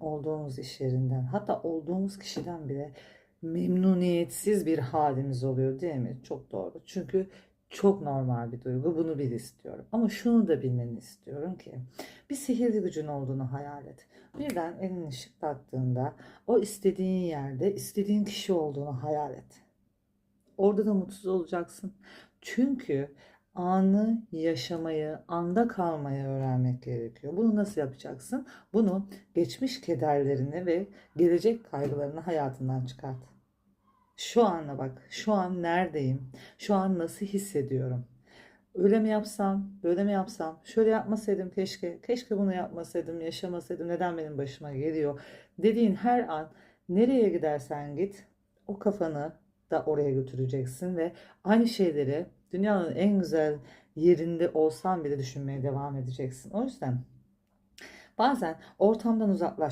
olduğumuz iş yerinden, hatta olduğumuz kişiden bile memnuniyetsiz bir halimiz oluyor değil mi? Çok doğru. Çünkü çok normal bir duygu. Bunu bil istiyorum. Ama şunu da bilmeni istiyorum ki bir sihirli gücün olduğunu hayal et. Birden elini şıklattığında o istediğin yerde istediğin kişi olduğunu hayal et. Orada da mutsuz olacaksın. Çünkü anı yaşamayı, anda kalmayı öğrenmek gerekiyor. Bunu nasıl yapacaksın? Bunu geçmiş kederlerini ve gelecek kaygılarını hayatından çıkart. Şu ana bak, şu an neredeyim? Şu an nasıl hissediyorum? Öyle mi yapsam, böyle mi yapsam? Şöyle yapmasaydım keşke, keşke bunu yapmasaydım, yaşamasaydım. Neden benim başıma geliyor? Dediğin her an nereye gidersen git, o kafanı da oraya götüreceksin ve aynı şeyleri dünyanın en güzel yerinde olsan bile düşünmeye devam edeceksin. O yüzden bazen ortamdan uzaklaş